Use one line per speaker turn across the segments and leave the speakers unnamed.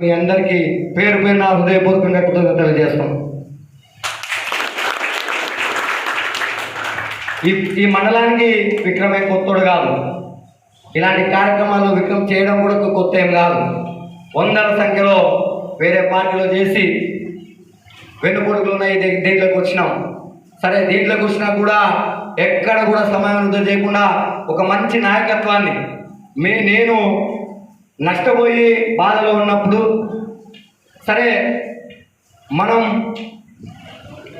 మీ అందరికీ పేరు పేరు నా హృదయపూర్వకంగా కృతజ్ఞత తెలియజేస్తాం. ఈ ఈ మండలానికి విక్రమే కొత్తడు కాదు. ఇలాంటి కార్యక్రమాలు విక్రమ్ చేయడం కూడా కొత్త ఏం కాదు. వందల సంఖ్యలో వేరే పార్టీలో చేసి వెన్నుపొడుగులు ఉన్నాయి దీంట్లోకి వచ్చినాం. సరే దీంట్లోకి వచ్చినా కూడా ఎక్కడ కూడా సమయం వృద్ధి చేయకుండా ఒక మంచి నాయకత్వాన్ని మీ నేను నష్టపోయి బాధలో ఉన్నప్పుడు సరే మనం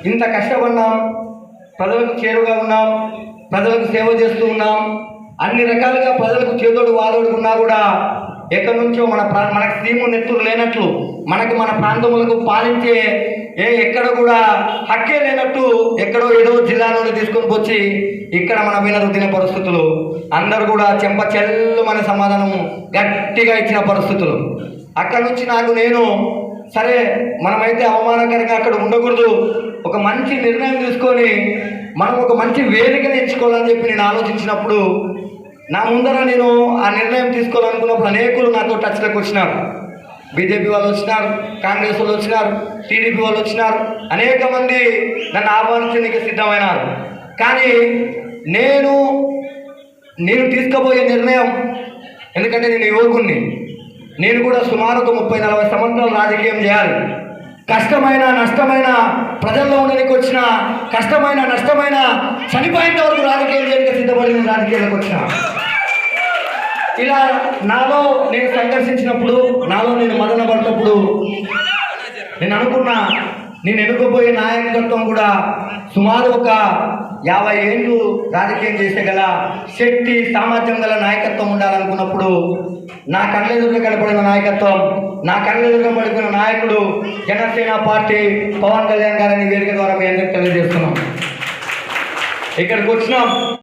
ఇంత కష్టపడినాం ప్రజలకు చేరుగా ఉన్నాం ప్రజలకు సేవ చేస్తూ ఉన్నాం అన్ని రకాలుగా ప్రజలకు చేదోడు వాదోడుకున్నా కూడా ఎక్కడి నుంచో మన ప్రా మనకు సీము నెత్తురు లేనట్లు మనకి మన ప్రాంతములకు పాలించే ఏ ఎక్కడ కూడా హక్కే లేనట్టు ఎక్కడో ఏదో జిల్లా నుండి తీసుకొని వచ్చి ఇక్కడ మన మీద రుద్దిన పరిస్థితులు. అందరు కూడా చెంప చెల్లు మన సమాధానము గట్టిగా ఇచ్చిన పరిస్థితులు. అక్కడ నుంచి నాకు నేను సరే మనమైతే అవమానకరంగా అక్కడ ఉండకూడదు. ఒక మంచి నిర్ణయం తీసుకొని మనం ఒక మంచి వేదికను ఎంచుకోవాలని చెప్పి నేను ఆలోచించినప్పుడు నా ముందర నేను ఆ నిర్ణయం తీసుకోవాలనుకున్నప్పుడు అనేకులు నాతో టచ్లోకి వచ్చినారు. బీజేపీ వాళ్ళు వచ్చినారు కాంగ్రెస్ వాళ్ళు వచ్చినారు టీడీపీ వాళ్ళు వచ్చినారు అనేక మంది నన్ను ఆహ్వానించడానికి సిద్ధమైనారు. కానీ నేను నేను తీసుకోబోయే నిర్ణయం ఎందుకంటే నేను యువకుణ్ణి. నేను కూడా సుమారు ఒక ముప్పై నలభై సంవత్సరాలు రాజకీయం చేయాలి. కష్టమైన నష్టమైన ప్రజల్లో ఉండడానికి వచ్చిన కష్టమైన నష్టమైన చనిపోయేంత చేయడానికి నేను రాజకీయాలకు వచ్చిన. ఇలా నాలో నేను సంఘర్షించినప్పుడు నాలో నేను మదన పడినప్పుడు నేను అనుకున్నా నేను ఎన్నుకోబోయే నాయకత్వం కూడా సుమారు ఒక యాభై ఏళ్ళు రాజకీయం చేసే గల శక్తి సామర్థ్యం గల నాయకత్వం ఉండాలనుకున్నప్పుడు నా కళ్ళెదురుగా కనపడిన నాయకత్వం నా కళ్ళెదురుగా పడుకున్న నాయకుడు జనసేన పార్టీ పవన్ కళ్యాణ్ గారిని వేదిక ద్వారా మేము అందరికి తెలియజేస్తున్నాం. ఇక్కడికి వచ్చినాం.